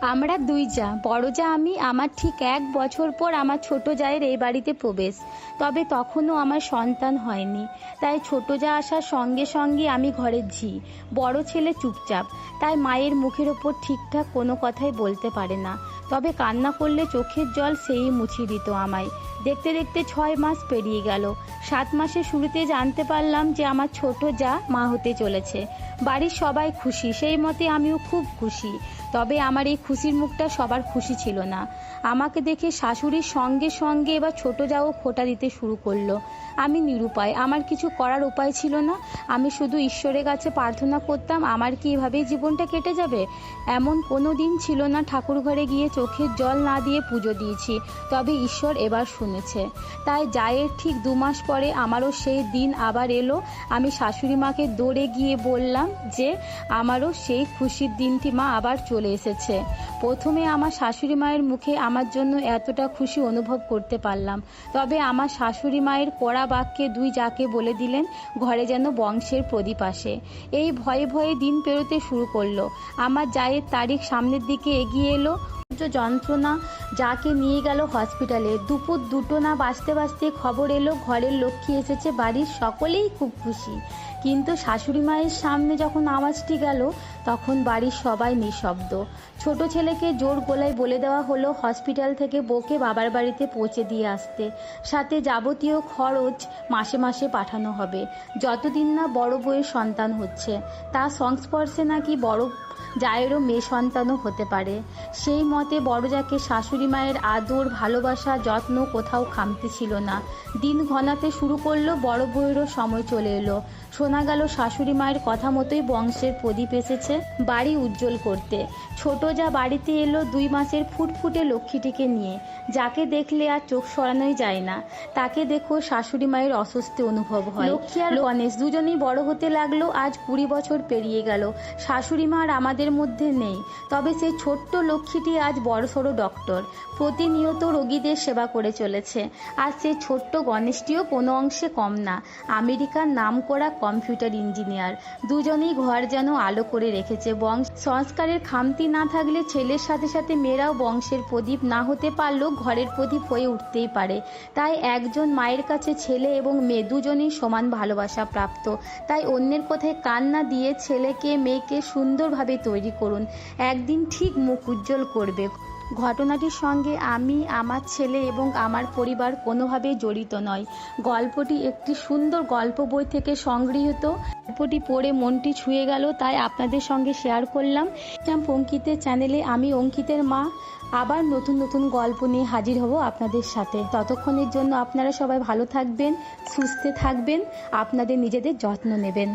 আমরা দুই যা, বড় যা আমি, আমার ঠিক এক বছর পর আমার ছোট জায়ের এই বাড়িতে প্রবেশ। তবে তখনও আমার সন্তান হয়নি। তাই ছোট যা আসার সঙ্গে সঙ্গে আমি ঘরে ঝি। বড় ছেলে চুপচাপ। তাই মায়ের মুখের ওপর ঠিকঠাক কোনো কথাই বলতে পারে না। তবে কান্না করলে চোখের জল সেই মুছিয়ে দিত আমায়। দেখতে দেখতে ছয় মাস পেরিয়ে গেল। সাত মাসের শুরুতে জানতে পারলাম যে আমার ছোট যা মা হতে চলেছে। বাড়ির সবাই খুশি, সেই মতে আমিও খুব খুশি। তবে আমার এই খুশির মুখটা সবার খুশি ছিল না। আমাকে দেখে শাশুড়ির সঙ্গে সঙ্গে এবার ছোট যাও খোটা দিতে শুরু করল। আমি নিরুপায়, আমার কিছু করার উপায় ছিল না। আমি শুধু ঈশ্বরের কাছে প্রার্থনা করতাম, আমার কি এভাবেই জীবনটা কেটে যাবে? এমন কোনো দিন ছিল না ঠাকুর ঘরে গিয়ে চোখের জল না দিয়ে পুজো দিয়েছি। তবে ঈশ্বর এবার শুনেছে তাই জায়ের ঠিক দু মাস পরে আমারও সেই দিন আবার এলো। আমি শাশুড়ি মাকে দৌড়ে গিয়ে বললাম যে, আমারও সেই খুশির দিনটি মা আবার চলে এসেছে। প্রথমে আমার শাশুড়ি মায়ের মুখে আমার জন্য এতটা খুশি অনুভব করতে পারলাম। তবে আমার শাশুড়ি মায়ের কড়া বাক্যে দুই যাকে বলে দিলেন, ঘরে যেন বংশের প্রদীপ আসে। এই ভয়ে ভয়ে দিন পেরোতে শুরু করল। আমার জায়ের তারিখ সামনের দিকে এগিয়ে এলো। যন্ত্রণা যাকে নিয়ে গেল হসপিটালে। দুপুর দুটো না বাঁচতে বাঁচতে খবর এলো, ঘরের লক্ষ্মী এসেছে বাড়ির সকলেই খুব খুশি। কিন্তু শাশুড়ি মায়ের সামনে যখন আওয়াজটি গেল, তখন বাড়ির সবাই নিঃশব্দ। ছোট ছেলেকে জোর গলায় বলে দেওয়া হলো হসপিটাল থেকে বউকে বাবার বাড়িতে পৌঁছে দিয়ে আসতে। সাথে যাবতীয় খরচ মাসে মাসে পাঠানো হবে। যতদিন না বড় বউয়ের সন্তান হচ্ছে, তার সংস্পর্শে নাকি বড় জায়েরও মেয়ে সন্তানও হতে পারে। সেই মতে বড়জাকে শাশুড়ি মায়ের আদর ভালোবাসা যত্ন কোথাও খামতি ছিল না। দিন ঘনাতে শুরু করল বড় বউয়েরও সময় চলে এলো। শোনা গেল শাশুড়ি মায়ের কথা মতোই বংশের প্রদীপ এসেছে বাড়ি উজ্জ্বল করতে। ছোট যা বাড়িতে এলো দুই মাসের ফুটফুটে লক্ষ্মীটিকে নিয়ে। যাকে দেখলে আর চোখ সরানোই যায় না। তাকে দেখো শাশুড়ি মায়ের অস্বস্তি অনুভব হয়। লক্ষ্মী আর গণেশ দুজনেই বড় হতে লাগল আজ কুড়ি বছর পেরিয়ে গেল। শাশুড়ি মা আর আমাদের মধ্যে নেই। তবে সেই ছোট্ট লক্ষ্মীটি আজ বড়সড় ডক্টর। প্রতিনিয়ত রোগীদের সেবা করে চলেছে। আর সেই ছোট্ট গণেশটিও কোনো অংশে কম না। আমেরিকার নাম করা কম্পিউটার ইঞ্জিনিয়ার। দুজনেই ঘর যেন আলো করে রেখেছে। বংশ সংস্কারের খামতি না থাকলে ছেলের সাথে সাথে মেয়েরাও বংশের প্রদীপ না হতে পারলেও ঘরের প্রদীপ হয়ে উঠতেই পারে। তাই একজন মায়ের কাছে ছেলে এবং মেয়ে দুজনেই সমান ভালোবাসা প্রাপ্ত। তাই অন্যের কথায় কান না দিয়ে ছেলেকে, মেয়েকে সুন্দরভাবে তৈরি করুন। একদিন ঠিক মুখ উজ্জ্বল করবে। ঘটনাটির সঙ্গে আমি, আমার ছেলে এবং আমার পরিবার কোনোভাবেই জড়িত নয়। গল্পটি একটি সুন্দর গল্প বই থেকে সংগৃহীত। গল্পটি পড়ে মনটি ছুঁয়ে গেল, তাই আপনাদের সঙ্গে শেয়ার করলাম। অঙ্কিতের চ্যানেলে আমি অঙ্কিতের মা। আবার নতুন নতুন গল্প নিয়ে হাজির হব আপনাদের সাথে। ততক্ষণের জন্য আপনারা সবাই ভালো থাকবেন, সুস্থে থাকবেন, আপনাদের নিজেদের যত্ন নেবেন।